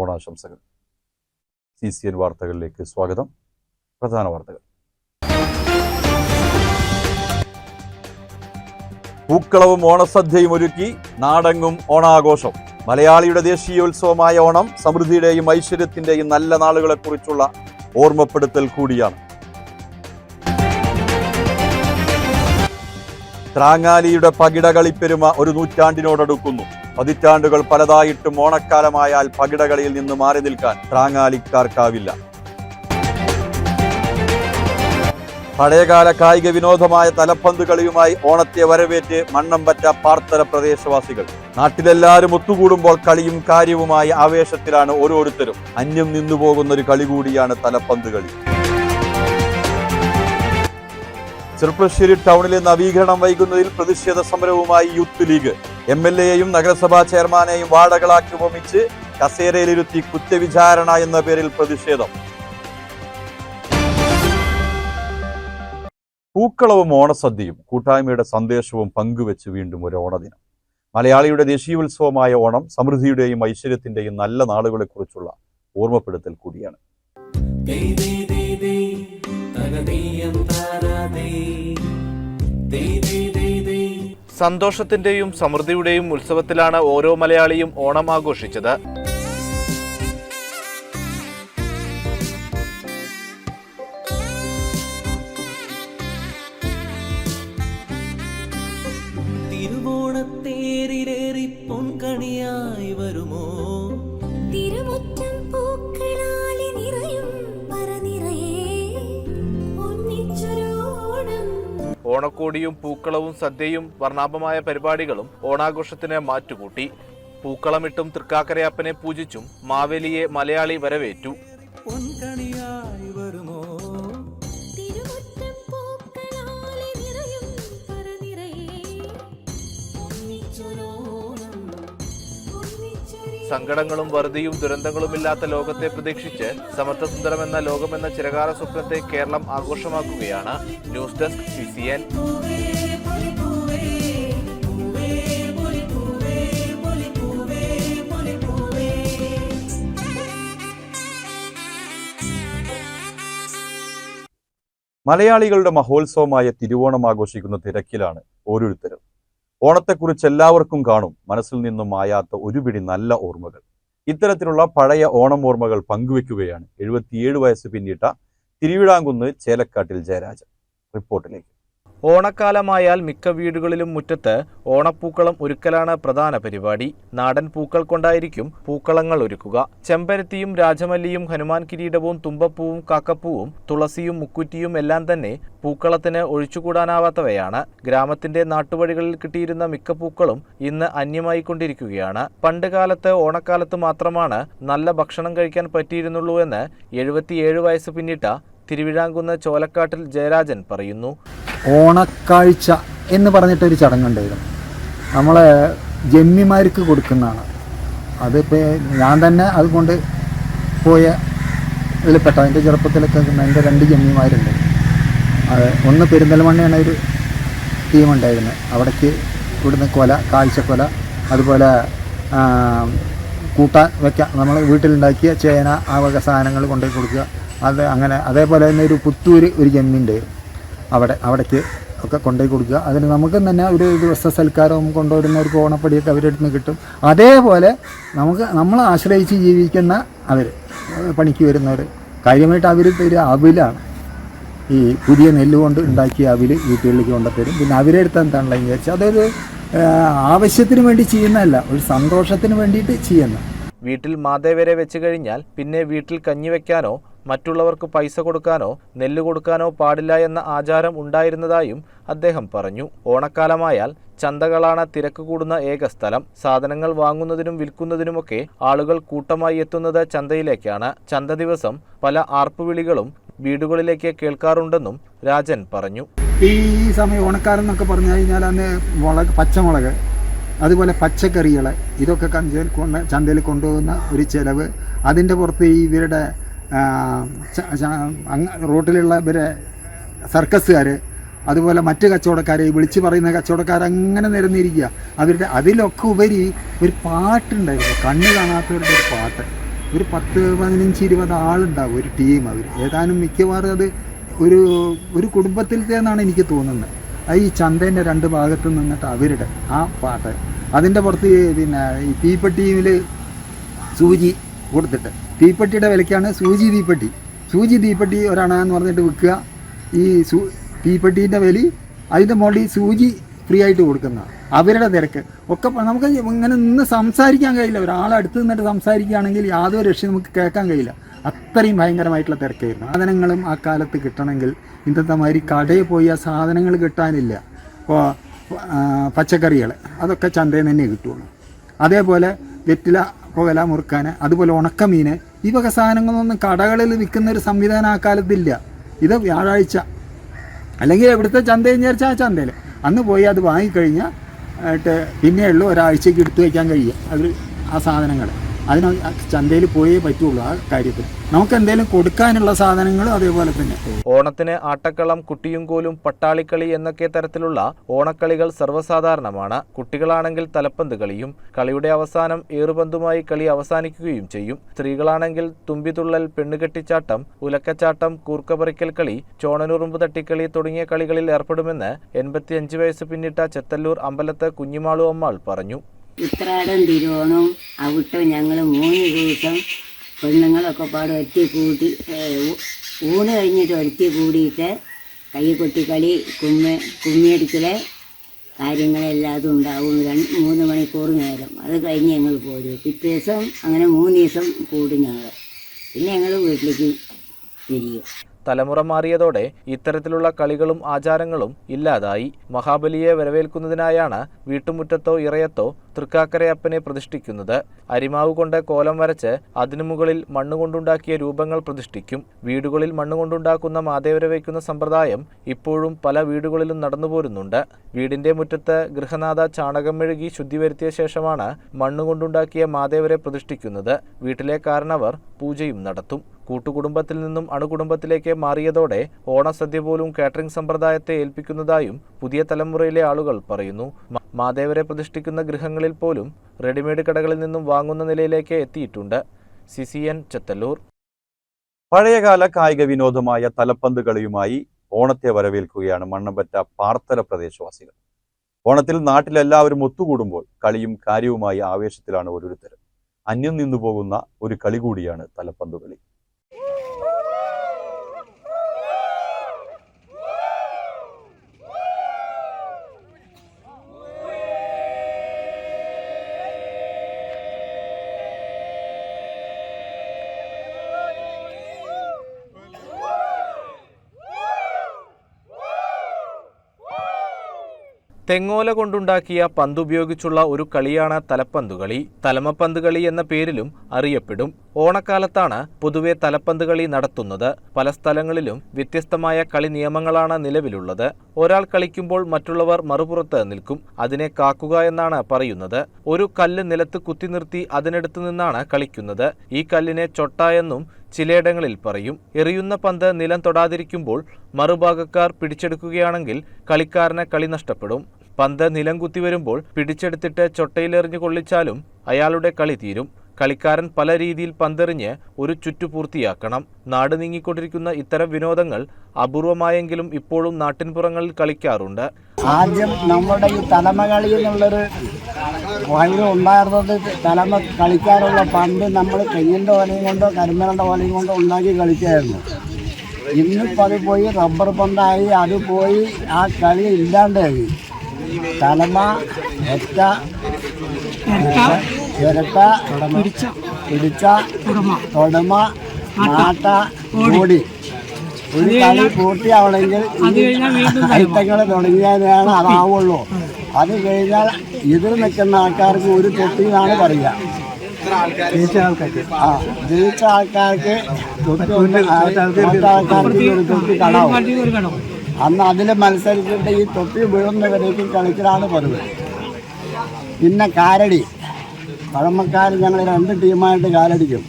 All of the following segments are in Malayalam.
ഓണാശംസകൾ. സി സി എൻ വാർത്തകളിലേക്ക് സ്വാഗതം. പ്രധാന വാർത്തകൾ. പൂക്കളവും ഓണസദ്യയും ഒരുക്കി നാടെങ്ങും ഓണാഘോഷം. മലയാളിയുടെ ദേശീയോത്സവമായ ഓണം സമൃദ്ധിയുടെയും ഐശ്വര്യത്തിന്റെയും നല്ല നാളുകളെക്കുറിച്ചുള്ള ഓർമ്മപ്പെടുത്തൽ കൂടിയാണ്. ത്രാങ്ങാലിയുടെ പകിടകളിപ്പെരുമ ഒരു നൂറ്റാണ്ടിനോടടുക്കുന്നു. പതിറ്റാണ്ടുകൾ പലതായിട്ടും ഓണക്കാലമായാൽ പകിടകളിൽ നിന്ന് മാറി നിൽക്കാൻ ത്രാങ്ങാലിക്കാർക്കാവില്ല പഴയകാല കായിക വിനോദമായ തലപ്പന്ത് കളിയുമായി ഓണത്തെ വരവേറ്റ് മണ്ണം പറ്റ പാർത്തല പ്രദേശവാസികൾ. നാട്ടിലെല്ലാവരും ഒത്തുകൂടുമ്പോൾ കളിയും കാര്യവുമായി ആവേശത്തിലാണ് ഓരോരുത്തരും. അന്യം നിന്നുപോകുന്ന ഒരു കളി കൂടിയാണ് തലപ്പന്ത് കളി ചെറുപ്പശ്ശേരി ടൗണിലെ നവീകരണം വൈകുന്നതിൽ പ്രതിഷേധ സമരവുമായി യൂത്ത് ലീഗ്. എം എൽ എയെയും നഗരസഭാ ചെയർമാനെയും വാടകളാക്കി ഉപമിച്ച് കസേരയിലിരുത്തി കുറ്റവിചാരണ എന്ന പേരിൽ പ്രതിഷേധം. പൂക്കളവും ഓണസദ്യയും കൂട്ടായ്മയുടെ സന്ദേശവും പങ്കുവെച്ച് വീണ്ടും ഒരു ഓണദിനം. മലയാളിയുടെ ദേശീയോത്സവമായ ഓണം സമൃദ്ധിയുടെയും ഐശ്വര്യത്തിന്റെയും നല്ല നാളുകളെക്കുറിച്ചുള്ള ഓർമ്മപ്പെടുത്തൽ കൂടിയാണ്. സന്തോഷത്തിന്റെയും സമൃദ്ധിയുടെയും ഉത്സവത്തിലാണ് ഓരോ മലയാളിയും ഓണം ആഘോഷിച്ചത്. ഓണക്കോടിയും പൂക്കളവും സദ്യയും വർണാഭമായ പരിപാടികളും ഓണാഘോഷത്തിന് മാറ്റുകൂട്ടി. പൂക്കളമിട്ടും തൃക്കാക്കരയപ്പനെ പൂജിച്ചും മാവേലിയെ മലയാളി വരവേറ്റു. പൊൻകണിയായി സങ്കടങ്ങളും വറുതിയും ദുരന്തങ്ങളുമില്ലാത്ത ലോകത്തെ പ്രതീക്ഷിച്ച് സമത്വസുന്ദരം എന്ന ലോകമെന്ന ചിരകാല സ്വപ്നത്തെ Keralam ആഘോഷമാക്കുകയാണ്. News desk C C N മലയാളികളുടെ മഹോത്സവമായ തിരുവോണം ആഘോഷിക്കുന്ന തിരക്കിലാണ് ഓരോരുത്തരും. ഓണത്തെക്കുറിച്ച് എല്ലാവർക്കും കാണും. മനസ്സിൽ നിന്നും മായാത്ത ഒരുപിടി നല്ല ഓർമ്മകൾ. ഇത്തരത്തിലുള്ള പഴയ ഓണം ഓർമ്മകൾ പങ്കുവെക്കുകയാണ്. എഴുപത്തിയേഴ് വയസ്സ് പിന്നിട്ട തിരുവിഴാങ്കുന്ന് ചേലക്കാട്ടിൽ ജയരാജൻ റിപ്പോർട്ടിലേക്ക്. ഓണക്കാലമായാൽ മിക്ക വീടുകളിലും മുറ്റത്ത് ഓണപ്പൂക്കളം ഒരുക്കലാണ് പ്രധാന പരിപാടി. നാടൻ പൂക്കൾ കൊണ്ടായിരിക്കും പൂക്കളങ്ങൾ ഒരുക്കുക. ചെമ്പരത്തിയും രാജമല്ലിയും ഹനുമാൻ കിരീടവും തുമ്പപ്പൂവും കാക്കപ്പൂവും തുളസിയും മുക്കുറ്റിയും എല്ലാം തന്നെ പൂക്കളത്തിന് ഒഴിച്ചുകൂടാനാവാത്തവയാണ്. ഗ്രാമത്തിന്റെ നാട്ടുവഴികളിൽ കിട്ടിയിരുന്ന മിക്ക പൂക്കളും ഇന്ന് അന്യമായിക്കൊണ്ടിരിക്കുകയാണ്. പണ്ട് കാലത്ത് ഓണക്കാലത്ത് മാത്രമാണ് നല്ല ഭക്ഷണം കഴിക്കാൻ പറ്റിയിരുന്നുള്ളൂ എന്ന് എഴുപത്തിയേഴ് വയസ്സ് പിന്നിട്ട തിരുവിഴാങ്കുന്ന് ചോലക്കാട്ടിൽ ജയരാജൻ പറയുന്നു. ഓണക്കാഴ്ച എന്ന് പറഞ്ഞിട്ടൊരു ചടങ്ങുണ്ടായിരുന്നു. നമ്മളെ ജന്മിമാർക്ക് കൊടുക്കുന്നതാണ്. അതിപ്പോൾ ഞാൻ തന്നെ അതുകൊണ്ട് പോയ ഇതിൽപ്പെട്ട എന്റെ ചെറുപ്പത്തിലൊക്കെ എന്റെ രണ്ട് ജന്മിമാരുണ്ട്. അത് ഒന്ന് പെരിന്തൽമണ്ണയാണ് ഒരു ടീമുണ്ടായിരുന്നത്. അവിടേക്ക് ഇവിടുന്ന് കൊല കാഴ്ചക്കൊല അതുപോലെ കൂട്ടാൻ വെക്കാം നമ്മൾ വീട്ടിലുണ്ടാക്കിയ ചേന ആ വക സാധനങ്ങൾ കൊണ്ടുപോയി കൊടുക്കുക. അത് അങ്ങനെ അതേപോലെ തന്നെ ഒരു പുത്തൂര് ഒരു ജമ്മിന്റെ അവിടെ അവിടേക്ക് ഒക്കെ കൊണ്ടുപോയി കൊടുക്കുക. അതിന് നമുക്ക് തന്നെ ഒരു ദിവസ സൽക്കാരവും കൊണ്ടുവരുന്നവർക്ക് ഓണപ്പടിയൊക്കെ അവരുടെ അടുത്ത് നിന്ന് കിട്ടും. അതേപോലെ നമുക്ക് നമ്മൾ ആശ്രയിച്ച് ജീവിക്കുന്ന അവർ പണിക്ക് വരുന്നവർ കാര്യമായിട്ട് അവർ പേര് അവിലാണ്. ഈ പുതിയ നെല്ല് കൊണ്ട് ഉണ്ടാക്കിയ അവിൽ വീട്ടുകളിലേക്ക് കൊണ്ടുത്തരും പിന്നെ അവരെ അടുത്ത് എന്താണല്ലോ വിചാരിച്ചാൽ അതൊരു ആവശ്യത്തിന് വേണ്ടി ചെയ്യുന്നതല്ല ഒരു സന്തോഷത്തിന് വേണ്ടിയിട്ട് ചെയ്യുന്ന. വീട്ടിൽ മാതേവരെ വെച്ച് കഴിഞ്ഞാൽ പിന്നെ വീട്ടിൽ കഞ്ഞി വെക്കാനോ മറ്റുള്ളവർക്ക് പൈസ കൊടുക്കാനോ നെല്ല് കൊടുക്കാനോ പാടില്ല എന്ന ആചാരം ഉണ്ടായിരുന്നതായും അദ്ദേഹം പറഞ്ഞു. ഓണക്കാലമായാൽ ചന്തകളാണ് തിരക്ക് കൂടുന്ന ഏക സ്ഥലം. സാധനങ്ങൾ വാങ്ങുന്നതിനും വിൽക്കുന്നതിനുമൊക്കെ ആളുകൾ കൂട്ടമായി എത്തുന്നത് ചന്തയിലേക്കാണ്. ചന്ത ദിവസം പല ആർപ്പുവിളികളും വീടുകളിലേക്ക് കേൾക്കാറുണ്ടെന്നും രാജൻ പറഞ്ഞു. ഈ സമയം ഓണക്കാലം എന്നൊക്കെ പറഞ്ഞു കഴിഞ്ഞാൽ അന്ന് മുളക് പച്ചമുളക് അതുപോലെ പച്ചക്കറികൾ ഇതൊക്കെ ചന്തയിൽ കൊണ്ട് ചന്തയിൽ കൊണ്ടുപോകുന്ന ഒരു ചിലവ് അതിന്റെ പുറത്ത് ഇവരുടെ റോട്ടിലുള്ള ഇവരെ സർക്കസുകാർ അതുപോലെ മറ്റ് കച്ചവടക്കാരെ വിളിച്ച് പറയുന്ന കച്ചവടക്കാർ അങ്ങനെ നിരന്നിരിക്കുക. അവരുടെ അതിലൊക്കെ ഉപരി ഒരു പാട്ടുണ്ടായിരുന്നു. കണ്ണ് കാണാത്തവരുടെ ഒരു പാട്ട്. ഒരു പത്ത് പതിനഞ്ച് ഇരുപത് ആളുണ്ടാവും ഒരു ടീം അവർ ഏതാനും മിക്കവാറും അത് ഒരു ഒരു കുടുംബത്തിലത്തേന്നാണ് എനിക്ക് തോന്നുന്നത്. അത് ഈ ചന്തേന്റെ രണ്ട് ഭാഗത്ത് നിന്നിട്ട് അവരുടെ ആ പാട്ട്. അതിന്റെ പുറത്ത് പിന്നെ ഈ തീപ്പെട്ടിയിൽ സൂചി കൊടുത്തിട്ട് തീപ്പെട്ടിയുടെ വിലയ്ക്കാണ് സൂചി തീപ്പെട്ടി. സൂചി തീപ്പെട്ടി ഒരണാന്ന് പറഞ്ഞിട്ട് വിൽക്കുക. ഈ സൂ തീപ്പെട്ടീന്റെ വില അതിന്റെ മുകളിൽ സൂചി ഫ്രീ ആയിട്ട് കൊടുക്കുന്ന അവരുടെ തിരക്ക്. ഒക്കെ നമുക്ക് ഇങ്ങനെ നിന്ന് സംസാരിക്കാൻ കഴിയില്ല. ഒരാളടുത്ത് നിന്നിട്ട് സംസാരിക്കുകയാണെങ്കിൽ യാതൊരു രക്ഷയും നമുക്ക് കേൾക്കാൻ കഴിയില്ല. അത്രയും ഭയങ്കരമായിട്ടുള്ള തിരക്കായിരുന്നു. സാധനങ്ങളും ആ കാലത്ത് കിട്ടണമെങ്കിൽ ഇന്നത്തെ മാതിരി കടയിൽ പോയി ആ സാധനങ്ങൾ കിട്ടാനില്ല. ഇപ്പോൾ പച്ചക്കറികൾ. അതൊക്കെ ചന്തയിൽ തന്നെ കിട്ടുള്ളൂ അതേപോലെ വെറ്റില പുകല മുറുക്കാൻ അതുപോലെ ഉണക്കമീൻ ഈ വക സാധനങ്ങളൊന്നും കടകളിൽ വിൽക്കുന്ന ഒരു സംവിധാനം ആ കാലത്തില്ല. ഇത് വ്യാഴാഴ്ച. അല്ലെങ്കിൽ എവിടുത്തെ ചന്തയെന്ന് വിചാരിച്ചാൽ ആ ചന്തയിൽ അന്ന് പോയി അത് വാങ്ങിക്കഴിഞ്ഞാൽ പിന്നെയുള്ളൂ ഒരാഴ്ചയ്ക്ക് എടുത്തു വയ്ക്കാൻ കഴിയുക. അത് ആ സാധനങ്ങൾ അതിന് ചന്തയിൽ പോയേ പറ്റുള്ളൂ ആ കാര്യത്തിൽ. നമുക്ക് എന്തെങ്കിലും കൊടുക്കാനുള്ള സാധനങ്ങൾ അതേപോലെ തന്നെ. ഓണത്തിന് ആട്ടക്കളം കുട്ടിയും കോലും പട്ടാളിക്കളി എന്നൊക്കെ തരത്തിലുള്ള ഓണക്കളികൾ സർവസാധാരണമാണ്. കുട്ടികളാണെങ്കിൽ തലപ്പന്ത് കളിയും കളിയുടെ അവസാനം ഏറുപന്തുമായി കളി അവസാനിക്കുകയും ചെയ്യും. സ്ത്രീകളാണെങ്കിൽ തുമ്പിതുള്ളൽ പെണ്ണുകെട്ടിച്ചാട്ടം ഉലക്കച്ചാട്ടം കൂർക്കപറിക്കൽ കളി ചോണനുറുമ്പ് തട്ടിക്കളി തുടങ്ങിയ കളികളിൽ ഏർപ്പെടുമെന്ന് എൺപത്തിയഞ്ച് വയസ്സ് പിന്നിട്ട ചെത്തല്ലൂർ അമ്പലത്ത് കുഞ്ഞിമാളു അമ്മാൾ പറഞ്ഞു. ഉത്രാടം തിരുവോണം. അവിട്ടം ഞങ്ങൾ മൂന്ന് ദിവസം പെണ്ണുങ്ങളൊക്കെ പാടെ ഒറ്റ കൂട്ടി ഊണ് കഴിഞ്ഞിട്ട് ഒരത്തി കൂടിയിട്ട് കൈ കൊട്ടിക്കളി കുമ്മ കുമ്മിയടിക്കലെ കാര്യങ്ങളെല്ലാതും ഉണ്ടാവും. രണ്ട് മൂന്ന് മണിക്കൂർ നേരം. അത് കഴിഞ്ഞ് ഞങ്ങൾ പോരും. പിറ്റേ ദിവസം അങ്ങനെ മൂന്ന് ദിവസം കൂടി ഞങ്ങൾ പിന്നെ ഞങ്ങൾ വീട്ടിലേക്ക് തിരിയും. തലമുറ മാറിയതോടെ ഇത്തരത്തിലുള്ള കളികളും ആചാരങ്ങളും ഇല്ലാതായി. മഹാബലിയെ വരവേൽക്കുന്നതിനായാണ് വീട്ടുമുറ്റത്തോ ഇറയത്തോ തൃക്കാക്കരയപ്പനെ പ്രതിഷ്ഠിക്കുന്നത്. അരിമാവ് കൊണ്ട് കോലം വരച്ച് അതിനു മുകളിൽ മണ്ണുകൊണ്ടുണ്ടാക്കിയ രൂപങ്ങൾ പ്രതിഷ്ഠിക്കും. വീടുകളിൽ മണ്ണുകൊണ്ടുണ്ടാക്കുന്ന മാതേവരെ വയ്ക്കുന്ന സമ്പ്രദായം ഇപ്പോഴും പല വീടുകളിലും നടന്നുപോരുന്നുണ്ട്. വീടിന്റെ മുറ്റത്ത് ഗൃഹനാഥ ചാണകം മെഴുകി ശുദ്ധി വരുത്തിയ ശേഷമാണ് മണ്ണുകൊണ്ടുണ്ടാക്കിയ മാതേവരെ പ്രതിഷ്ഠിക്കുന്നത്. വീട്ടിലെ കാരണവർ പൂജയും നടത്തും. കൂട്ടുകുടുംബത്തിൽ നിന്നും അണുകുടുംബത്തിലേക്ക് മാറിയതോടെ ഓണസദ്യ പോലും കാറ്ററിംഗ് സമ്പ്രദായത്തെ ഏൽപ്പിക്കുന്നതായും പുതിയ തലമുറയിലെ ആളുകൾ പറയുന്നു. മാദേവരെ പ്രതിഷ്ഠിക്കുന്ന ഗൃഹങ്ങളിൽ പോലും റെഡിമെയ്ഡ് കടകളിൽ നിന്നും വാങ്ങുന്ന നിലയിലേക്ക് എത്തിയിട്ടുണ്ട്. C C N Chethallur. പഴയകാല കായിക വിനോദമായ തലപ്പന്ത് കളിയുമായി ഓണത്തെ വരവേൽക്കുകയാണ് മണ്ണമ്പറ്റ പാർത്തല പ്രദേശവാസികൾ. ഓണത്തിൽ നാട്ടിലെല്ലാവരും ഒത്തുകൂടുമ്പോൾ കളിയും കാര്യവുമായി ആവേശത്തിലാണ് ഓരോരുത്തരും. അന്യം നിന്നു പോകുന്ന ഒരു കളി കൂടിയാണ് തലപ്പന്ത് കളി തെങ്ങോല കൊണ്ടുണ്ടാക്കിയ പന്തുപയോഗിച്ചുള്ള ഒരു കളിയാണ് തലപ്പന്ത് കളി തലമപ്പന്ത് കളി എന്ന പേരിലും അറിയപ്പെടും. ഓണക്കാലത്താണ് പൊതുവെ തലപ്പന്ത് കളി നടത്തുന്നത്. പല സ്ഥലങ്ങളിലും വ്യത്യസ്തമായ കളി നിയമങ്ങളാണ് നിലവിലുള്ളത്. ഒരാൾ കളിക്കുമ്പോൾ മറ്റുള്ളവർ മറുപുറത്ത് നിൽക്കും. അതിനെ കാക്കുക എന്നാണ് പറയുന്നത്. ഒരു കല്ല് നിലത്ത് കുത്തി നിർത്തി അതിനടുത്ത് നിന്നാണ് കളിക്കുന്നത്. ഈ കല്ലിനെ ചൊട്ട എന്നും ചിലയിടങ്ങളിൽ പറയും. എറിയുന്ന പന്ത് നിലം തൊടാതിരിക്കുമ്പോൾ മറുഭാഗക്കാർ പിടിച്ചെടുക്കുകയാണെങ്കിൽ കളിക്കാരന് കളി നഷ്ടപ്പെടും. പന്ത് നിലം കുത്തി വരുമ്പോൾ പിടിച്ചെടുത്തിട്ട് ചൊട്ടയിലെറിഞ്ഞ് കൊള്ളിച്ചാലും അയാളുടെ കളി തീരും. കളിക്കാരൻ പല രീതിയിൽ പന്തെറിഞ്ഞ് ഒരു ചുറ്റു പൂർത്തിയാക്കണം. നാട് നീങ്ങിക്കൊണ്ടിരിക്കുന്ന ഇത്തരം വിനോദങ്ങൾ അപൂർവമായെങ്കിലും ഇപ്പോഴും നാട്ടിൻപുറങ്ങളിൽ കളിക്കാറുണ്ട്. ആദ്യം നമ്മുടെ ഈ തലമ കളി എന്നുള്ളൊരു വഴി ഉണ്ടായിരുന്നത് തലമ കളിക്കാനുള്ള പന്ത് നമ്മൾ തെങ്ങിന്റെ ഓലയും കൊണ്ടോ കരിമലയുടെ ഓലയും കൊണ്ടോ ഉണ്ടാക്കി കളിക്കായിരുന്നു. ഇന്നിപ്പോൾ അത് പോയി റബ്ബർ പന്തായി അത് പോയി ആ കളി ഇല്ലാണ്ടായി. തലമ ഒറ്റ ചിരട്ട പിടിച്ച തൊടമ നാട്ട ഓടി. ഒരു കളി പൂർത്തിയാവണമെങ്കിൽ ഐറ്റങ്ങൾ തുടങ്ങിയാലാണ് അതാവുള്ളൂ. അത് കഴിഞ്ഞാൽ ഇതിൽ നിൽക്കുന്ന ആൾക്കാർക്ക് ഒരു തൊട്ടി എന്നാണ് പറയുക ആ ജയിച്ച ആൾക്കാർക്ക് തൊട്ടി ആൾക്കാർക്ക് ഒരു തൊട്ടി കടാവും. അന്ന് അതിൽ മത്സരിച്ചിട്ട് ഈ തൊപ്പി വീഴുന്നവരേക്കും കളിക്കലാണ് പതിവ്. പിന്നെ കാരടി. പഴമക്കാർ ഞങ്ങൾ രണ്ട് ടീമായിട്ട് കാലടിക്കും.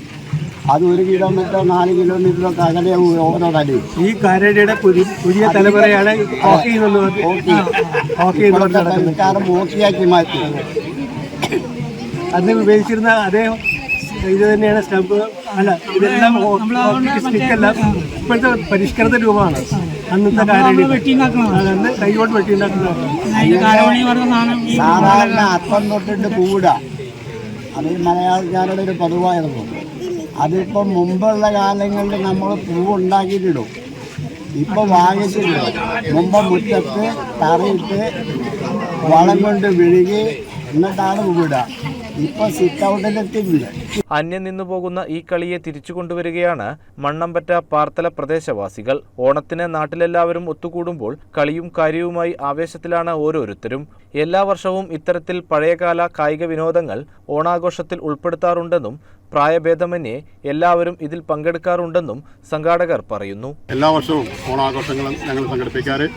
അത് ഒരു കിലോമീറ്ററോ നാല് കിലോമീറ്ററോ അകലെ ഓരോ തടി. ഈ കാരടിയുടെ പുതിയ തലമുറയാണ് ഹോക്കി ഹോക്കിയാക്കി മാറ്റി. അന്ന് ഉപയോഗിച്ചിരുന്ന അതേ ഇത് തന്നെയാണ് സ്റ്റാമ്പ് അല്ല ഇതെല്ലാം സ്റ്റിക്കെല്ലാം ഇപ്പോഴത്തെ പരിഷ്കൃത രൂപമാണ്. അന്നത്തെ കാരടി അന്ന് കൈകൊണ്ട് വെട്ടിയുണ്ടാക്കുന്നതാണ്. സാധാരണ അത്തം തൊട്ടിട്ട് പൂട അത് മലയാളക്കാരുടെ ഒരു പതിവായിരുന്നു. അതിപ്പം മുമ്പുള്ള കാലങ്ങളിൽ നമ്മൾ പൂവ് ഉണ്ടാക്കിയിട്ടിടും ഇപ്പം വാങ്ങിച്ചിട്ടിടും മുമ്പ് മുറ്റത്ത് തറയിട്ട് വളം കൊണ്ട് വിഴുകി എന്നിട്ടാണ് പൂവിടുക. ഇപ്പം സിറ്റ് ഔട്ടിലെത്തിക്കില്ല അന്യം നിന്നു പോകുന്ന ഈ കളിയെ തിരിച്ചു കൊണ്ടുവരികയാണ് മണ്ണമ്പറ്റ പാർത്തല പ്രദേശവാസികൾ. ഓണത്തിന് നാട്ടിലെല്ലാവരും ഒത്തുകൂടുമ്പോൾ കളിയും കാര്യവുമായി ആവേശത്തിലാണ് ഓരോരുത്തരും. എല്ലാ വർഷവും ഇത്തരത്തിൽ പഴയകാല കായിക വിനോദങ്ങൾ ഓണാഘോഷത്തിൽ ഉൾപ്പെടുത്താറുണ്ടെന്നും പ്രായഭേദമന്യേ എല്ലാവരും ഇതിൽ പങ്കെടുക്കാറുണ്ടെന്നും സംഘാടകർ പറയുന്നു. എല്ലാ വർഷവും ഓണാഘോഷങ്ങളും ഞങ്ങൾ സംഘടിപ്പിക്കാറ്.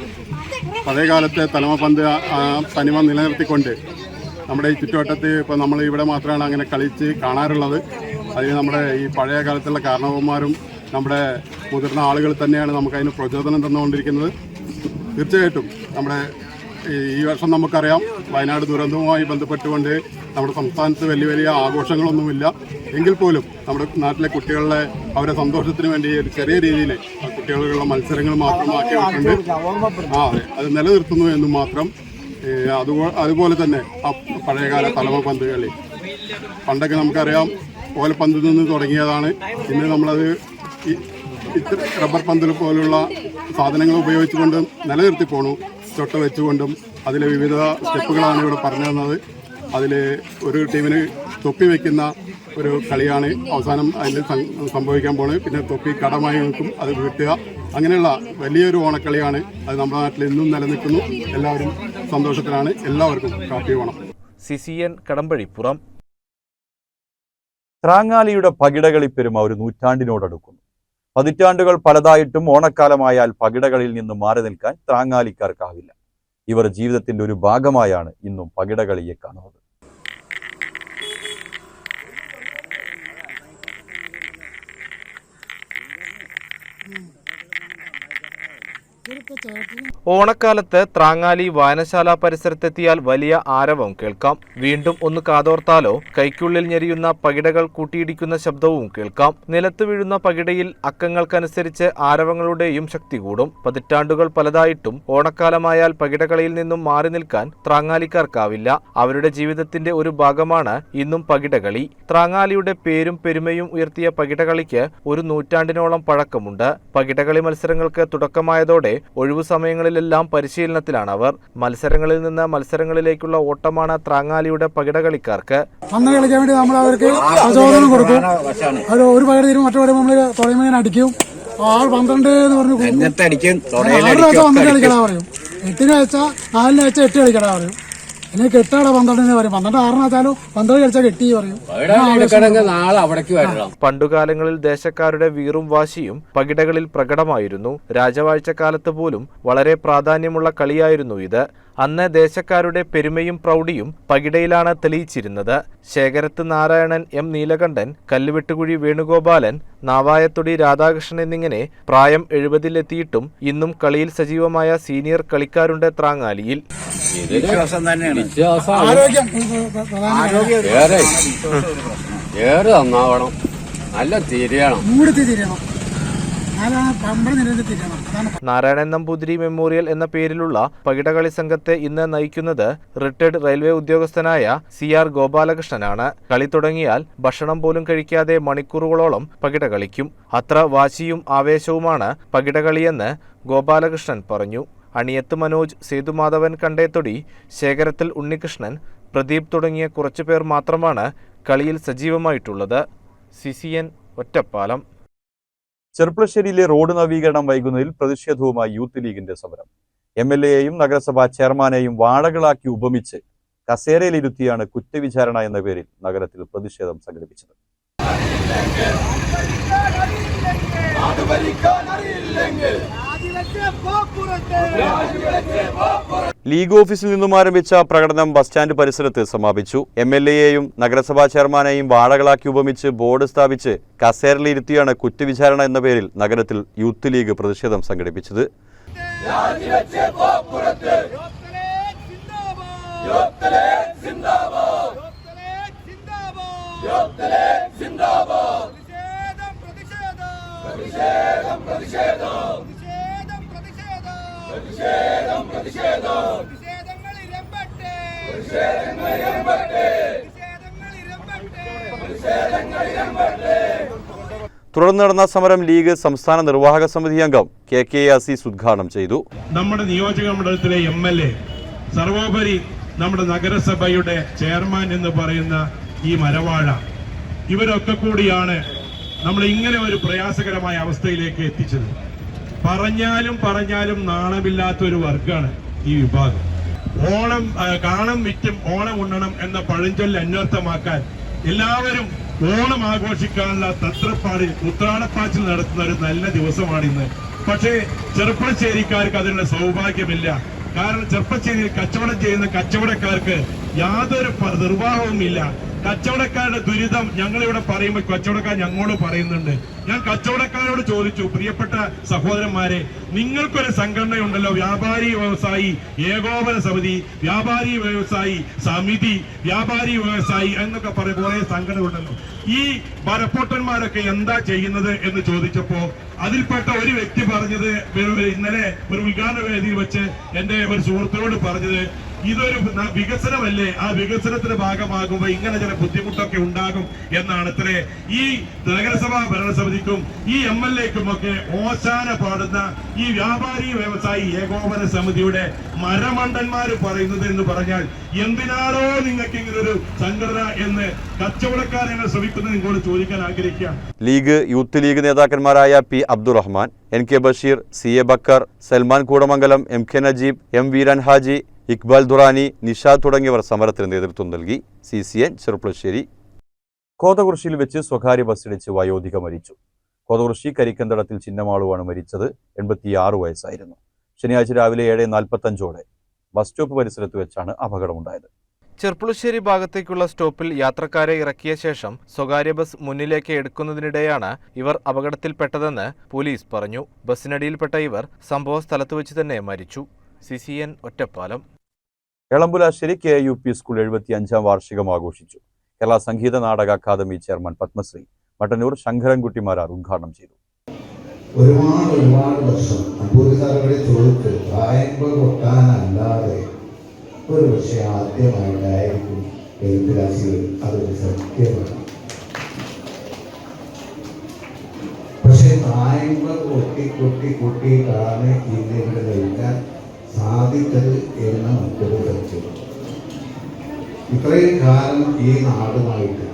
പഴയകാലത്തെ തലമ പന്ത് തനിമ നിലനിർത്തിക്കൊണ്ട് നമ്മുടെ ഈ ചുറ്റുവട്ടത്ത് ഇപ്പോൾ നമ്മൾ ഇവിടെ മാത്രമാണ് അങ്ങനെ കളിച്ച് കാണാറുള്ളത്. അതിന് നമ്മുടെ ഈ പഴയ കാലത്തുള്ള കാരണവന്മാരും നമ്മുടെ മുതിർന്ന ആളുകൾ തന്നെയാണ് നമുക്ക് അതിന് പ്രചോദനം തന്നുകൊണ്ടിരിക്കുന്നത്. തീർച്ചയായിട്ടും നമ്മുടെ ഈ- വർഷം നമുക്കറിയാം വയനാട് ദുരന്തവുമായി ബന്ധപ്പെട്ടുകൊണ്ട് നമ്മുടെ സംസ്ഥാനത്ത് വലിയ വലിയ ആഘോഷങ്ങളൊന്നുമില്ല. എങ്കിൽ പോലും നമ്മുടെ നാട്ടിലെ കുട്ടികളുടെ അവരുടെ സന്തോഷത്തിന് വേണ്ടി ഒരു ചെറിയ രീതിയിൽ കുട്ടികളുള്ള മത്സരങ്ങൾ മാത്രമാക്കിയിട്ടുണ്ട് ആ അതെ. അത് നിലനിർത്തുന്നു എന്നും മാത്രം അതുപോലെ തന്നെ ആ പഴയകാല തലമ പന്ത് കളി പണ്ടൊക്കെ നമുക്കറിയാം ഓലപ്പന്തിൽ നിന്ന് തുടങ്ങിയതാണ്. ഇന്ന് നമ്മളത് ഇത്ര റബ്ബർ പന്തിൽ പോലുള്ള സാധനങ്ങൾ ഉപയോഗിച്ചുകൊണ്ടും നിലനിർത്തി പോണു. ചൊട്ട വെച്ചുകൊണ്ടും അതിലെ വിവിധ സ്റ്റെപ്പുകളാണ് ഇവിടെ പറഞ്ഞു തന്നത്. അതിൽ ഒരു ടീമിന് തൊപ്പി വയ്ക്കുന്ന ഒരു കളിയാണ് അവസാനം അതിൽ സംഭവിക്കാൻ പോണത്. പിന്നെ തൊപ്പി കടമായി നിൽക്കും അത് വീട്ടുക. അങ്ങനെയുള്ള വലിയൊരു ഓണക്കളിയാണ് അത് നമ്മുടെ നാട്ടിൽ ഇന്നും നിലനിൽക്കുന്നു. എല്ലാവരും സന്തോഷത്തിലാണ് എല്ലാവർക്കും കാപ്പി വേണം സി സി എൻ കടമ്പഴിപ്പുറം. ത്രാങ്ങാലിയുടെ പകിടകളിപ്പെരുമ ഒരു നൂറ്റാണ്ടിനോടടുക്കുന്നു. പതിറ്റാണ്ടുകൾ പലതായിട്ടും ഓണക്കാലമായാൽ പകിടകളിൽ നിന്ന് മാറി നിൽക്കാൻ ത്രാങ്ങാലിക്കാർക്കാവില്ല ഇവർ ജീവിതത്തിന്റെ ഒരു ഭാഗമായാണ് ഇന്നും പകിടകളിയെ കാണുന്നത്. ഓണക്കാലത്ത് ത്രാങ്ങാലി വായനശാല പരിസരത്തെത്തിയാൽ വലിയ ആരവം കേൾക്കാം. വീണ്ടും ഒന്ന് കാതോർത്താലോ? കൈക്കുള്ളിൽ ഞെരിയുന്ന പകിടകൾ കൂട്ടിയിടിക്കുന്ന ശബ്ദവും കേൾക്കാം. നിലത്ത് വീഴുന്ന പകിടയിൽ അക്കങ്ങൾക്കനുസരിച്ച് ആരവങ്ങളുടെയും ശക്തി കൂടും. പതിറ്റാണ്ടുകൾ പലതായിട്ടും ഓണക്കാലമായാൽ പകിടകളിയിൽ നിന്നും മാറി നിൽക്കാൻ ത്രാങ്ങാലിക്കാർക്കാവില്ല. അവരുടെ ജീവിതത്തിന്റെ ഒരു ഭാഗമാണ് ഇന്നും പകിടകളി. ത്രാങ്ങാലിയുടെ പേരും പെരുമയും ഉയർത്തിയ പകിടകളിക്ക് ഒരു നൂറ്റാണ്ടിനോളം പഴക്കമുണ്ട്. പകിടകളി മത്സരങ്ങൾക്ക് തുടക്കമായതോടെ ഒഴിവു സമയങ്ങളിലെല്ലാം പരിശീലനത്തിലാണ് അവർ. മത്സരങ്ങളിൽ നിന്ന് മത്സരങ്ങളിലേക്കുള്ള ഓട്ടമാണ് ത്രാങ്ങാലിയുടെ പകിടകളിക്കാർക്ക്. അന്ന് കളിക്കാൻ വേണ്ടി നമ്മൾ അവർക്ക് പ്രചോദനം കൊടുക്കും. ഒരു പകരം തീരും മറ്റു നമ്മൾ തുടങ്ങിയ അടിക്കും. ആൾ പന്ത്രണ്ട് എന്ന് പറഞ്ഞു. ആറ് വെച്ചാൽ പന്ത്രണ്ട് കളിക്കടാ പറയും. എട്ടിന് വെച്ചാൽ നാലിന് വെച്ചാൽ എട്ട് കളിക്കടാ പറയും. പിന്നെ കെട്ടാടാ പന്ത്രണ്ടിന് പറയും. പന്ത്രണ്ട് ആറിന് വെച്ചാലും? പന്ത്രണ്ട് കളിച്ചാൽ കെട്ടി പറയും. പണ്ടുകാലങ്ങളിൽ ദേശക്കാരുടെ വീറും വാശിയും പകിടകളിൽ പ്രകടമായിരുന്നു. രാജവാഴ്ച കാലത്ത് പോലും വളരെ പ്രാധാന്യമുള്ള കളിയായിരുന്നു ഇത്. അന്ന് ദേശക്കാരുടെ പെരുമയും പ്രൗഢിയും പകിടയിലാണ് തെളിയിച്ചിരുന്നത്. ശേഖരത്ത് നാരായണൻ എം. നീലകണ്ഠൻ കല്ലുവെട്ടുകുഴി വേണുഗോപാലൻ നാവായത്തൊടി രാധാകൃഷ്ണൻ എന്നിങ്ങനെ പ്രായം എഴുപതിലെത്തിയിട്ടും ഇന്നും കളിയിൽ സജീവമായ സീനിയർ കളിക്കാരുണ്ട് ത്രാങ്ങാലിയിൽ. ഏറെ. നന്നാവണം. നല്ല തിരിയണം. നാരായണൻ നമ്പൂതിരി മെമ്മോറിയൽ എന്ന പേരിലുള്ള പകിടകളി സംഘത്തെ ഇന്ന് നയിക്കുന്നത് റിട്ടയർഡ് റെയിൽവേ ഉദ്യോഗസ്ഥനായ സി ആർ ഗോപാലകൃഷ്ണനാണ്. കളി തുടങ്ങിയാൽ ഭക്ഷണം പോലും കഴിക്കാതെ മണിക്കൂറുകളോളം പകിട കളിക്കും അത്ര വാശിയും ആവേശവുമാണ് പകിടകളിയെന്ന് ഗോപാലകൃഷ്ണൻ പറഞ്ഞു. അണിയത്ത് മനോജ് സേതുമാധവൻ കണ്ടേത്തൊടി ശേഖരത്തിൽ ഉണ്ണികൃഷ്ണൻ പ്രദീപ് തുടങ്ങിയ കുറച്ചുപേർ മാത്രമാണ് കളിയിൽ സജീവമായിട്ടുള്ളത്. സി ഒറ്റപ്പാലം. ചെർപ്പളശ്ശേരിയിലെ റോഡ് നവീകരണം വൈകുന്നതിൽ പ്രതിഷേധവുമായി യൂത്ത് ലീഗിന്റെ സമരം. എം എൽ എയെയും നഗരസഭാ ചെയർമാനെയും വാടകളാക്കി ഉപമിച്ച് കസേരയിലിരുത്തിയാണ് കുറ്റവിചാരണ എന്ന പേരിൽ നഗരത്തിൽ പ്രതിഷേധം സംഘടിപ്പിച്ചത്. ലീഗ് ഓഫീസിൽ നിന്നും ആരംഭിച്ച പ്രകടനം ബസ് സ്റ്റാൻഡ് പരിസരത്ത് സമാപിച്ചു. എം എൽ എയെയും നഗരസഭാ ചെയർമാനെയും വാടകളാക്കി ഉപമിച്ച് ബോർഡ് സ്ഥാപിച്ച് കസേരയിലിരുത്തിയാണ് കുറ്റവിചാരണ എന്ന പേരിൽ നഗരത്തിൽ യൂത്ത് ലീഗ് പ്രതിഷേധം സംഘടിപ്പിച്ചത്. തുടർന്ന് നടന്ന സമരം ലീഗ് സംസ്ഥാന നിർവാഹക സമിതി അംഗം കെ കെ അസീസ് ഉദ്ഘാടനം ചെയ്തു. നമ്മുടെ നിയോജക മണ്ഡലത്തിലെ എം എൽ എ സർവോപരി നമ്മുടെ നഗരസഭയുടെ ചെയർമാൻ എന്ന് പറയുന്ന ഈ മരവാഴ ഇവരൊക്കെ കൂടിയാണ് നമ്മൾ ഇങ്ങനെ ഒരു പ്രയാസകരമായ അവസ്ഥയിലേക്ക് എത്തിച്ചത്. പറഞ്ഞാലും പറഞ്ഞാലും നാണമില്ലാത്ത ഒരു വർഗമാണ് ഈ വിഭാഗം. ഓണം കാണം വിറ്റും ഓണം ഉണ്ണണം എന്ന പഴഞ്ചൊല്ല് അന്വർത്ഥമാക്കാൻ എല്ലാവരും ഓണം ആഘോഷിക്കാനുള്ള തത്രപ്പാടിൽ ഉത്രാടപ്പാച്ചിൽ നടത്തുന്ന ഒരു നല്ല ദിവസമാണ് ഇന്ന് പക്ഷേ ചെറുപ്പശ്ശേരിക്കാർക്ക് അതിനുള്ള സൗഭാഗ്യമില്ല. കാരണം ചെറുപ്പശ്ശേരിയിൽ കച്ചവടം ചെയ്യുന്ന കച്ചവടക്കാർക്ക് യാതൊരു പ- നിർവാഹവും ഇല്ല കച്ചവടക്കാരുടെ ദുരിതം ഞങ്ങളിവിടെ പറയുമ്പോൾ കച്ചവടക്കാർ ഞങ്ങളോട് പറയുന്നുണ്ട്. ഞാൻ കച്ചവടക്കാരോട് ചോദിച്ചു പ്രിയപ്പെട്ട സഹോദരന്മാരെ നിങ്ങൾക്കൊരു സംഘടനയുണ്ടല്ലോ വ്യാപാരി വ്യവസായി ഏകോപന സമിതി വ്യാപാരി വ്യവസായി സമിതി വ്യാപാരി വ്യവസായി എന്നൊക്കെ പറയും കുറെ സംഘടനകളുണ്ടല്ലോ. ഈ വരപ്പൊട്ടന്മാരൊക്കെ എന്താ ചെയ്യുന്നത് എന്ന് ചോദിച്ചപ്പോ അതിൽപ്പെട്ട ഒരു വ്യക്തി പറഞ്ഞത് ഇന്നലെ ഒരു ഉദ്ഘാടന വേദിയിൽ വെച്ച് എന്റെ ഒരു സുഹൃത്തിനോട് പറഞ്ഞത് ഇതൊരു വികസനമല്ലേ? ആ വികസനത്തിന്റെ ഭാഗമാകുമ്പോൾ ഇങ്ങനെ ചില ബുദ്ധിമുട്ടൊക്കെ ഉണ്ടാകും എന്നാണ് ഇത്രേ. ഈ നഗരസഭാ ഭരണസമിതിക്കും ഈ എം എൽ എക്കും ഒക്കെ ഓശാന പാടുന്ന ഈ വ്യാപാരി വ്യവസായി ഏകോപന സമിതിയുടെ മരമണ്ടന്മാർ പറയുന്നത് എന്ന് പറഞ്ഞാൽ എന്തിനാണോ നിങ്ങൾക്ക് ഇങ്ങനെ ഒരു സംഘടന എന്ന് കച്ചവടക്കാരെന്നെ ശ്രമിക്കുന്നത് നിങ്ങളോട് ചോദിക്കാൻ ആഗ്രഹിക്കുക. League youth league നേതാക്കന്മാരായ P Abdurahman N K Basheer C A Bakkar Salman Koodamangalam M K Najeeb M Veeran Haji Iqbal Durrani Nishad തുടങ്ങിയവർ സമരത്തിന് നേതൃത്വം നൽകി. സി സി എൻ ചെറുപ്പശ്ശേരി കോതകുറിശിയിൽ വെച്ച് സ്വകാര്യ ബസ്സിടിച്ച് വയോധിക മരിച്ചു. കോതകുറിശി കരിക്കന്തടത്തിൽ ചിന്നമാളുവാണ് മരിച്ചത്. എൺപത്തിയാറ് വയസ്സായിരുന്നു. ശനിയാഴ്ച രാവിലെ ഏഴ് നാൽപ്പത്തഞ്ചോടെ ബസ് സ്റ്റോപ്പ് പരിസരത്ത് വെച്ചാണ് അപകടമുണ്ടായത്. ചെർപ്പുളശ്ശേരി ഭാഗത്തേക്കുള്ള സ്റ്റോപ്പിൽ യാത്രക്കാരെ ഇറക്കിയ ശേഷം സ്വകാര്യ ബസ് മുന്നിലേക്ക് എടുക്കുന്നതിനിടെയാണ് ഇവർ അപകടത്തിൽപ്പെട്ടതെന്ന് പോലീസ് പറഞ്ഞു. ബസ്സിനടിയിൽപ്പെട്ട ഇവർ സംഭവ സ്ഥലത്ത് വെച്ച് തന്നെ മരിച്ചു. C C N Ottapalam. Elampulassery K U P school എഴുപത്തി അഞ്ചാം വാർഷികം ആഘോഷിച്ചു. കേരള സംഗീത നാടക അക്കാദമി ചെയർമാൻ പത്മശ്രീ മട്ടന്നൂർ ശങ്കരൻകുട്ടിമാരാർ ഉദ്ഘാടനം ചെയ്തു. ഒരുപാട് ഒരുപാട് വർഷം സാറുകളെ ചോദിച്ച് പ്രായങ്ങൾ കൊട്ടാനല്ലാതെ ഒരു പക്ഷേ ആദ്യമായിട്ടായിരിക്കും എഴുത്തുരാശികൾ അതൊരു സത്യമാണ്. പക്ഷെ പ്രായങ്ങൾ കൊട്ടി കൊട്ടി കൊട്ടിയിട്ടാണ് ഇന്ന് ഇവിടെ നിൽക്കാൻ സാധിച്ചത് എന്ന് മറ്റൊരു പരിചയം ഇത്രയും കാലം ഈ നാടുമായിട്ട്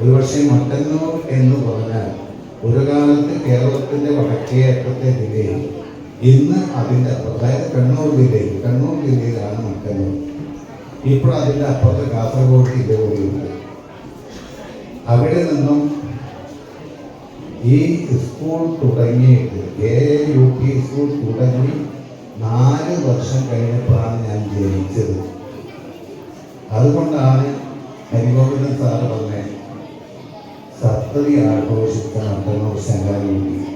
ഒരുപക്ഷെ മട്ടന്നൂർ എന്ന് പറഞ്ഞാൽ ഒരു കാലത്ത് കേരളത്തിന്റെ വടക്കേ അറ്റത്തെ ജില്ലയിൽ ഇന്ന് അതിന്റെ അപ്പുറം അതായത് കണ്ണൂർ ജില്ലയിൽ കണ്ണൂർ ജില്ലയിലാണ് മട്ടന്നൂർ ഇപ്പോൾ അതിന്റെ അപ്പുറത്ത് കാസർഗോഡ് ജില്ല കൂടിയുണ്ട്. അവിടെ നിന്നും ഈ സ്കൂൾ തുടങ്ങിയിട്ട് എ യു പി സ്കൂൾ തുടങ്ങി നാല് വർഷം കഴിഞ്ഞപ്പോഴാണ് ഞാൻ ജനിച്ചത്. അതുകൊണ്ടാണ് ഹരിഗോവിന്ദൻ സാറ് പറഞ്ഞത് സപ്തതി ആഘോഷിച്ച മട്ടന്നൂർ ശങ്കാരൂട്ടി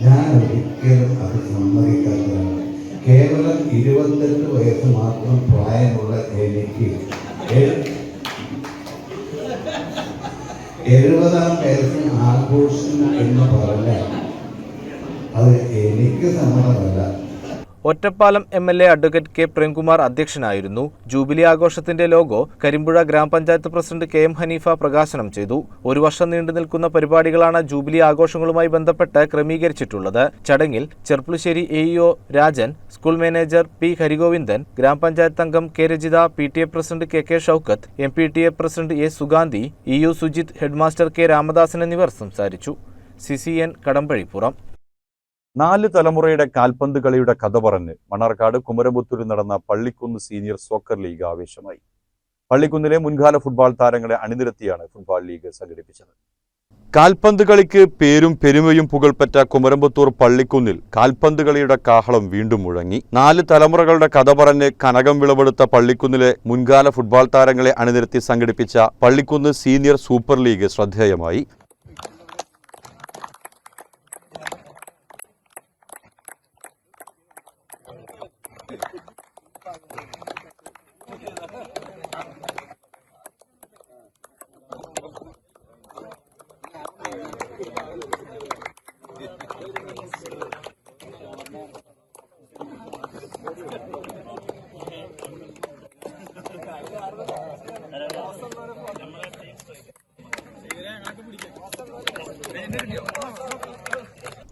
ഞാൻ ഒരിക്കലും അത് സമ്മതിക്കാത്തതാണ്. കേവലം ഇരുപത്തെട്ട് വയസ്സ് മാത്രം പ്രായമുള്ള എനിക്ക് എഴു- എഴുപതാം വയസ്സിൽ ആഘോഷം എന്ന് പറഞ്ഞാൽ അത് എനിക്ക് സമ്മതമല്ല. Ottapalam M L A advocate K Premkumar അധ്യക്ഷനായിരുന്നു. ജൂബിലി ആഘോഷത്തിന്റെ ലോഗോ കരിമ്പുഴ ഗ്രാമപഞ്ചായത്ത് പ്രസിഡന്റ് കെ എം ഹനീഫ പ്രകാശനം ചെയ്തു. ഒരു വർഷം നീണ്ടു നിൽക്കുന്ന പരിപാടികളാണ് ജൂബിലി ആഘോഷങ്ങളുമായി ബന്ധപ്പെട്ട് ക്രമീകരിച്ചിട്ടുള്ളത്. ചടങ്ങിൽ Cherpulassery A EO Rajan school manager P Harigovindan ഗ്രാമപഞ്ചായത്ത് അംഗം K Rajitha P T A president K K Shoukath M P T A president A Suganthi E U Sujith headmaster K Ramadasan എന്നിവർ സംസാരിച്ചു. C C N Kadampazhipuram. നാല് തലമുറയുടെ കാൽപന്ത് കളിയുടെ കഥ പറഞ്ഞ് മണ്ണാർക്കാട് കുമരപുത്തൂരിൽ നടന്ന പള്ളിക്കുന്ന് സീനിയർ സോക്കർ ലീഗ് ആവേശമായി. പള്ളിക്കുന്നിലെ മുൻകാല ഫുട്ബോൾ താരങ്ങളെ അണിനിരത്തിയാണ് ഫുട്ബോൾ ലീഗ് സംഘടിപ്പിച്ചത്. കാൽപന്ത് കളിക്ക് പേരും പെരുമയും പുകൾപ്പറ്റ കുമരമ്പത്തൂർ പള്ളിക്കുന്നിൽ കാൽപന്ത് കളിയുടെ കാഹളം വീണ്ടും മുഴങ്ങി. നാല് തലമുറകളുടെ കഥ പറഞ്ഞ് കനകം വിളവെടുത്ത പള്ളിക്കുന്നിലെ മുൻകാല ഫുട്ബോൾ താരങ്ങളെ അണിനിരത്തി സംഘടിപ്പിച്ച പള്ളിക്കുന്ന് സീനിയർ സൂപ്പർ ലീഗ് ശ്രദ്ധേയമായി.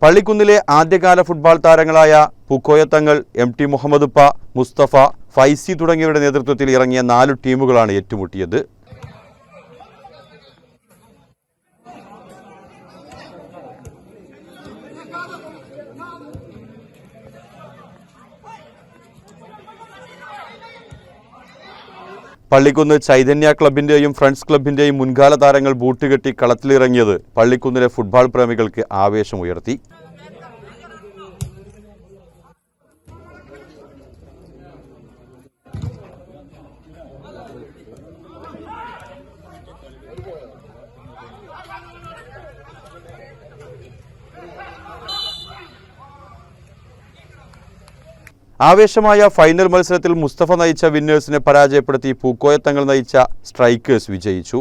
പള്ളിക്കുന്നിലെ ആദ്യകാല ഫുട്ബോൾ താരങ്ങളായ പുക്കോയത്തങ്ങൾ എം ടി മുഹമ്മദുപ്പ മുസ്തഫ ഫൈസി തുടങ്ങിയവരുടെ നേതൃത്വത്തിൽ ഇറങ്ങിയ നാല് ടീമുകളാണ് ഏറ്റുമുട്ടിയത്. പള്ളിക്കുന്ന് ചൈതന്യ ക്ലബിന്റെയും ഫ്രണ്ട്സ് ക്ലബിന്റെയും മുൻകാല താരങ്ങൾ ബൂട്ടുകെട്ടി കളത്തിലിറങ്ങിയത് പള്ളിക്കുന്നിലെ ഫുട്ബോൾ പ്രേമികൾക്ക് ആവേശമുയർത്തി. ആവേശമായ ഫൈനൽ മത്സരത്തിൽ മുസ്തഫ നയിച്ച വിന്നേഴ്സിനെ പരാജയപ്പെടുത്തി പൂക്കോയത്തങ്ങൾ നയിച്ച സ്ട്രൈക്കേഴ്സ് വിജയിച്ചു.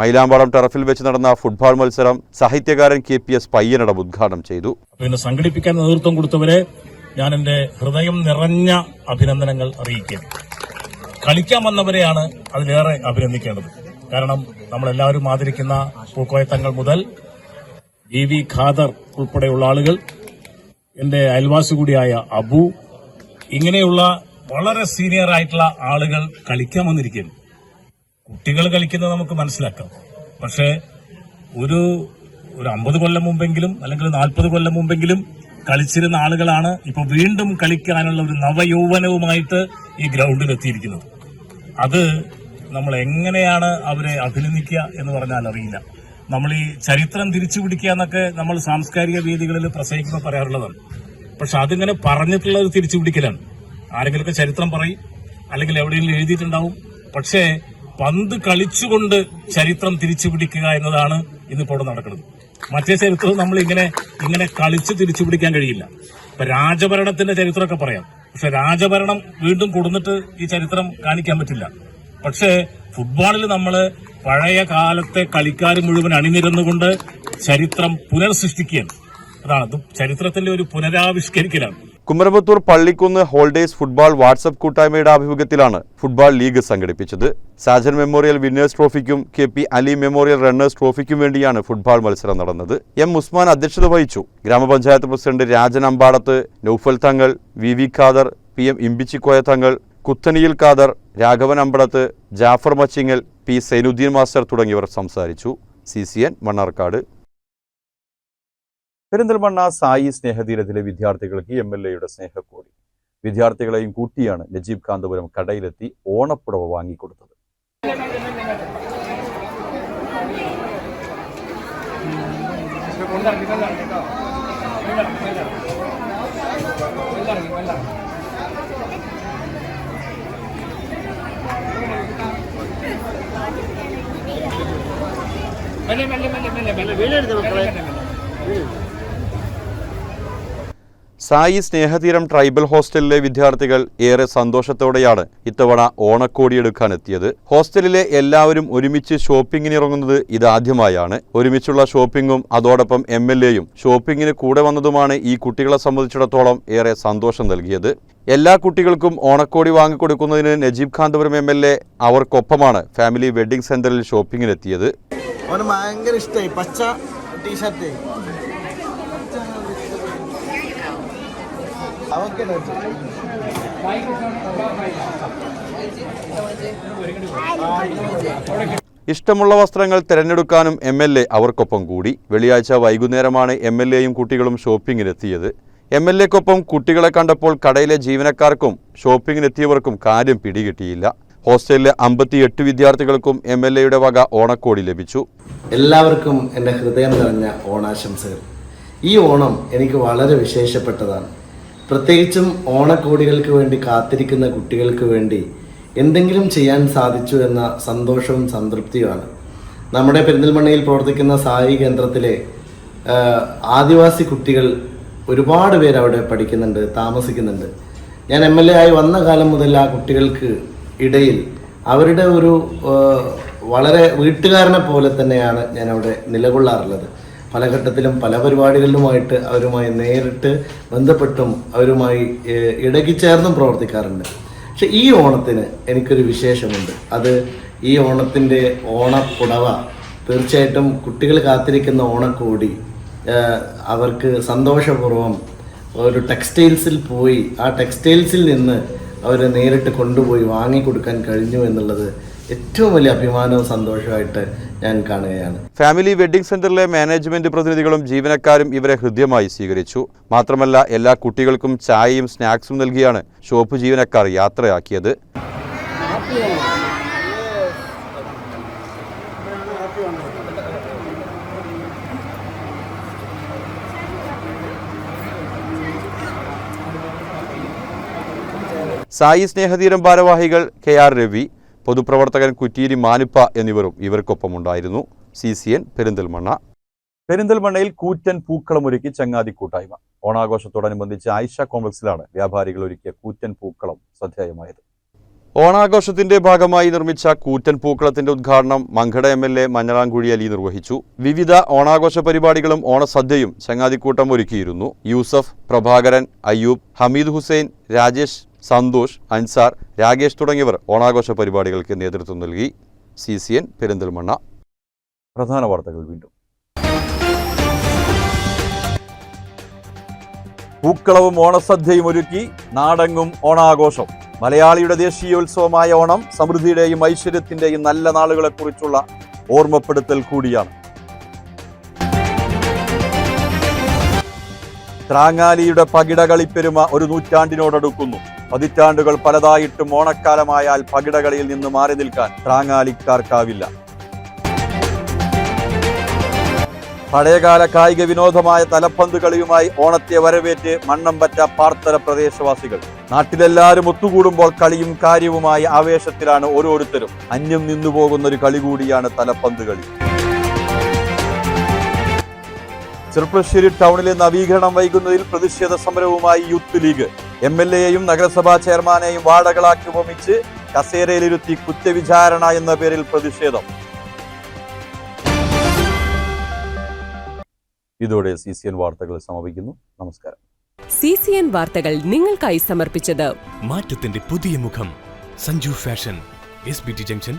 മൈലാമ്പാടം ടർഫിൽ വെച്ച് നടന്ന ഫുട്ബോൾ മത്സരം സാഹിത്യകാരൻ കെ പി എസ് പയ്യനടം ഉദ്ഘാടനം ചെയ്തു. പിന്നെ സംഘടിപ്പിക്കാൻ നേതൃത്വം കൊടുത്തവരെ ഞാൻ എന്റെ ഹൃദയം നിറഞ്ഞ അഭിനന്ദനങ്ങൾ അറിയിക്കുക കളിക്കാൻ വന്നവരെയാണ് അതിലേറെ അഭിനന്ദിക്കേണ്ടത്. കാരണം നമ്മളെല്ലാവരും ആദരിക്കുന്ന പൂക്കോയത്തങ്ങൾ മുതൽ വി വി ഖാദർ ഉൾപ്പെടെയുള്ള ആളുകൾ എന്റെ അയൽവാസി കൂടിയായ അബു ഇങ്ങനെയുള്ള വളരെ സീനിയർ ആയിട്ടുള്ള ആളുകൾ കളിക്കാൻ വന്നിരിക്കുന്നു. കുട്ടികൾ കളിക്കുന്നത് നമുക്ക് മനസ്സിലാക്കാം. പക്ഷേ ഒരു ഒരു അമ്പത് കൊല്ലം മുമ്പെങ്കിലും അല്ലെങ്കിൽ നാൽപ്പത് കൊല്ലം മുമ്പെങ്കിലും കളിച്ചിരുന്ന ആളുകളാണ് ഇപ്പൊ വീണ്ടും കളിക്കാനുള്ള ഒരു നവയൗവനവുമായിട്ട് ഈ ഗ്രൗണ്ടിൽ എത്തിയിരിക്കുന്നത്. അത് നമ്മൾ എങ്ങനെയാണ് അവരെ അഭിനന്ദിക്കുക എന്ന് പറഞ്ഞാൽ അറിയില്ല. നമ്മൾ ഈ ചരിത്രം തിരിച്ചു പിടിക്കുക എന്നൊക്കെ നമ്മൾ സാംസ്കാരിക വേദികളിൽ പ്രസംഗിക്കുമ്പോൾ പറയാറുള്ളതാണ്. പക്ഷെ അതിങ്ങനെ പറഞ്ഞിട്ടുള്ള ഒരു തിരിച്ചു പിടിക്കലാണ്. ആരെങ്കിലുമൊക്കെ ചരിത്രം പറയും അല്ലെങ്കിൽ എവിടെയെങ്കിലും എഴുതിയിട്ടുണ്ടാവും. പക്ഷേ പന്ത് കളിച്ചുകൊണ്ട് ചരിത്രം തിരിച്ചു പിടിക്കുക എന്നതാണ് ഇന്നിപ്പോൾ നടക്കുന്നത്. മറ്റേ ചരിത്രം നമ്മൾ ഇങ്ങനെ ഇങ്ങനെ കളിച്ച് തിരിച്ചു പിടിക്കാൻ കഴിയില്ല. ഇപ്പൊ രാജഭരണത്തിന്റെ ചരിത്രമൊക്കെ പറയാം. പക്ഷെ രാജഭരണം വീണ്ടും കൊടുന്നിട്ട് ഈ ചരിത്രം കാണിക്കാൻ പറ്റില്ല. പക്ഷേ ഫുട്ബോളിൽ നമ്മൾ പഴയ കാലത്തെ കളിക്കാർ മുഴുവൻ അണിനിരന്നുകൊണ്ട് ചരിത്രം പുനർസൃഷ്ടിക്കുകയാണ്. അതാണ് ചരിത്രത്തിന്റെ ഒരു പുനരാവിഷ്കരിക്കലാണ്. Kumaraputhur Pallikkunnu holders football WhatsApp കൂട്ടായ്മയുടെ ആഭിമുഖ്യത്തിലാണ് ഫുട്ബോൾ ലീഗ് സംഘടിപ്പിച്ചത്. Sajan memorial winners ട്രോഫിക്കും K P Ali memorial runners ട്രോഫിക്കും വേണ്ടിയാണ് ഫുട്ബോൾ മത്സരം നടന്നത്. എം ഉസ്മാൻ അധ്യക്ഷത വഹിച്ചു. ഗ്രാമപഞ്ചായത്ത് president Rajan Ambadath Noufal Thangal V V Khader P M Imbichikoya Thangal കുത്തനിയിൽ Khader Raghavan Ambadath Jafar Machingal P Zainuddin master തുടങ്ങിയവർ സംസാരിച്ചു. C C N Mannarkkad. Perinthalmanna Sai സ്നേഹതീരത്തിലെ വിദ്യാർത്ഥികൾക്ക് എം എൽ എയുടെ സ്നേഹക്കോടി വിദ്യാർത്ഥികളെയും കൂട്ടിയാണ് നജീബ് കാന്തപുരം കടയിലെത്തി ഓണപ്പുടവ വാങ്ങിക്കൊടുത്തത് സായി സ്നേഹതീരം ട്രൈബൽ ഹോസ്റ്റലിലെ വിദ്യാർത്ഥികൾ ഏറെ സന്തോഷത്തോടെയാണ് ഇത്തവണ ഓണക്കോടിയെടുക്കാൻ എത്തിയത് ഹോസ്റ്റലിലെ എല്ലാവരും ഒരുമിച്ച് ഷോപ്പിങ്ങിന് ഇറങ്ങുന്നത് ഇതാദ്യമായാണ്. ഒരുമിച്ചുള്ള ഷോപ്പിങ്ങും അതോടൊപ്പം എം എൽ എയും ഷോപ്പിങ്ങിന് കൂടെ വന്നതുമാണ് ഈ കുട്ടികളെ സംബന്ധിച്ചിടത്തോളം ഏറെ സന്തോഷം നൽകിയത്. എല്ലാ കുട്ടികൾക്കും ഓണക്കോടി വാങ്ങിക്കൊടുക്കുന്നതിന് Najeeb Kanthapuram M L A അവർക്കൊപ്പമാണ് family wedding സെന്ററിൽ ഷോപ്പിങ്ങിനെത്തിയത്. ഭയങ്കര ഇഷ്ടമായി പച്ച ടീഷർട്ട്. ഇഷ്ടമുള്ള വസ്ത്രങ്ങൾ തിരഞ്ഞെടുക്കാനും എം എൽ എ അവർക്കൊപ്പം കൂടി. വെള്ളിയാഴ്ച വൈകുന്നേരമാണ് എം എൽ എയും കുട്ടികളും ഷോപ്പിങ്ങിനെത്തിയത്. എം എൽ എക്കൊപ്പം കുട്ടികളെ കണ്ടപ്പോൾ കടയിലെ ജീവനക്കാർക്കും ഷോപ്പിങ്ങിനെത്തിയവർക്കും കാര്യം പിടികിട്ടിയില്ല. ഹോസ്റ്റലിലെ അമ്പത്തിയെട്ട് വിദ്യാർത്ഥികൾക്കും എം എൽ എയുടെ വക ഓണക്കോടി ലഭിച്ചു. എല്ലാവർക്കും എന്റെ ഹൃദയം നിറഞ്ഞ ഓണാശംസകൾ. ഈ ഓണം എനിക്ക് വളരെ വിശേഷപ്പെട്ടതാണ്. പ്രത്യേകിച്ചും ഓണക്കോടികൾക്ക് വേണ്ടി കാത്തിരിക്കുന്ന കുട്ടികൾക്ക് വേണ്ടി എന്തെങ്കിലും ചെയ്യാൻ സാധിച്ചു എന്ന സന്തോഷവും സംതൃപ്തിയുമാണ്. നമ്മുടെ പെരിന്തൽമണ്ണയിൽ പ്രവർത്തിക്കുന്ന സായി കേന്ദ്രത്തിലെ ആദിവാസി കുട്ടികൾ ഒരുപാട് പേർ അവിടെ പഠിക്കുന്നുണ്ട് താമസിക്കുന്നുണ്ട്. ഞാൻ എം എൽ എ ആയി വന്ന കാലം മുതൽ ആ കുട്ടികൾക്ക് ഇടയിൽ അവരുടെ ഒരു വളരെ വീട്ടുകാരനെ പോലെ തന്നെയാണ് ഞാൻ അവിടെ നിലകൊള്ളാറുള്ളത്. പല ഘട്ടത്തിലും പല പരിപാടികളിലുമായിട്ട് അവരുമായി നേരിട്ട് ബന്ധപ്പെട്ടും അവരുമായി ഇടകിച്ചേർന്നും പ്രവർത്തിക്കാറുണ്ട്. പക്ഷെ ഈ ഓണത്തിന് എനിക്കൊരു വിശേഷമുണ്ട്. അത് ഈ ഓണത്തിന്റെ ഓണപ്പുടവ. തീർച്ചയായിട്ടും കുട്ടികൾ കാത്തിരിക്കുന്ന ഓണക്കോടി അവർക്ക് സന്തോഷപൂർവം ഒരു ടെക്സ്റ്റൈൽസിൽ പോയി ആ ടെക്സ്റ്റൈൽസിൽ നിന്ന് അവരെ നേരിട്ട് കൊണ്ടുപോയി വാങ്ങിക്കൊടുക്കാൻ കഴിഞ്ഞു എന്നുള്ളത് ഏറ്റവും വലിയ അഭിമാനവും സന്തോഷമായിട്ട് ഞാൻ കാണുകയാണ്. ഫാമിലി വെഡ്ഡിംഗ് സെന്ററിലെ മാനേജ്മെന്റ് പ്രതിനിധികളും ജീവനക്കാരും ഇവരെ ഹൃദ്യമായി സ്വീകരിച്ചു. മാത്രമല്ല എല്ലാ കുട്ടികൾക്കും ചായയും സ്നാക്സും നൽകിയാണ് ഷോപ്പ് ജീവനക്കാർ യാത്രയാക്കിയത്. സായി സ്നേഹതീരം ഭാരവാഹികൾ കെ ആർ രവി പൊതുപ്രവർത്തകൻ കുറ്റീരി മാനുപ്പ എന്നിവരും ഇവർക്കൊപ്പമുണ്ടായിരുന്നു സി സി എൻ പെരിന്തൽമണ്ണ. പെരിന്തൽമണ്ണയിൽ കൂറ്റൻ പൂക്കളം ഒരുക്കി ചങ്ങാതി കൂട്ടായ്മ. ഓണാഘോഷത്തോടനുബന്ധിച്ച് ആയിഷ കോംപ്ലക്സിലാണ് വ്യാപാരികൾ ഒരുക്കിയ കൂറ്റൻ പൂക്കളം ശ്രദ്ധേയമായത് ഓണാഘോഷത്തിന്റെ ഭാഗമായി നിർമ്മിച്ച കൂറ്റൻ പൂക്കളത്തിന്റെ ഉദ്ഘാടനം Mankada M L A Manjalamkuzhi Ali നിർവഹിച്ചു. വിവിധ ഓണാഘോഷ പരിപാടികളും ഓണസദ്യയും ചങ്ങാതിക്കൂട്ടം ഒരുക്കിയിരുന്നു. യൂസഫ് പ്രഭാകരൻ അയ്യൂബ് ഹമീദ് ഹുസൈൻ രാജേഷ് സന്തോഷ് അൻസാർ രാകേഷ് തുടങ്ങിയവർ ഓണാഘോഷ പരിപാടികൾക്ക് നേതൃത്വം നൽകി. C C N Perinthalmanna. പ്രധാന വാർത്തകൾ വീണ്ടും. പൂക്കളവും ഓണസദ്യയും ഒരുക്കി നാടെങ്ങും ഓണാഘോഷം. മലയാളിയുടെ ദേശീയോത്സവമായ ഓണം സമൃദ്ധിയുടെയും ഐശ്വര്യത്തിന്റെയും നല്ല നാളുകളെക്കുറിച്ചുള്ള ഓർമ്മപ്പെടുത്തൽ കൂടിയാണ്. ത്രാങ്ങാലിയുടെ പകിടകളിപ്പെരുമ ഒരു നൂറ്റാണ്ടിനോടടുക്കുന്നു. പതിറ്റാണ്ടുകൾ പലതായിട്ടും ഓണക്കാലമായാൽ പകിടകളിയിൽ നിന്ന് മാറി നിൽക്കാൻ ത്രാങ്ങാലിക്കാർക്കാവില്ല. പഴയകാല കായിക വിനോദമായ തലപ്പന്തുകളിയുമായി ഓണത്തെ വരവേറ്റ് മണ്ണമ്പറ്റ പാർത്തല പ്രദേശവാസികൾ. നാട്ടിലെല്ലാവരും ഒത്തുകൂടുമ്പോൾ കളിയും കാര്യവുമായി ആവേശത്തിലാണ് ഓരോരുത്തരും. അന്യം നിന്നുപോകുന്ന ഒരു കളി കൂടിയാണ് തലപ്പന്ത് കളി ചെറുപ്പശ്ശേരി ടൗണിലെ നവീകരണം വൈകുന്നതിൽ പ്രതിഷേധ സമരവുമായി യൂത്ത് ലീഗ്. എം എൽ എയെയും നഗരസഭാ ചെയർമാനെയും വാടകളാക്കി ഉപമിച്ച് കസേരയിലിരുത്തി കുറ്റവിചാരണ എന്ന പേരിൽ പ്രതിഷേധം. ഇതോടെ സി സി എൻ വാർത്തകൾ സമാപിക്കുന്നു. നമസ്കാരം. സി സി എൻ വാർത്തകൾ നിങ്ങൾക്കായി സമർപ്പിച്ചത് മാറ്റത്തിന്റെ പുതിയ മുഖം. Sanju fashion S B T junction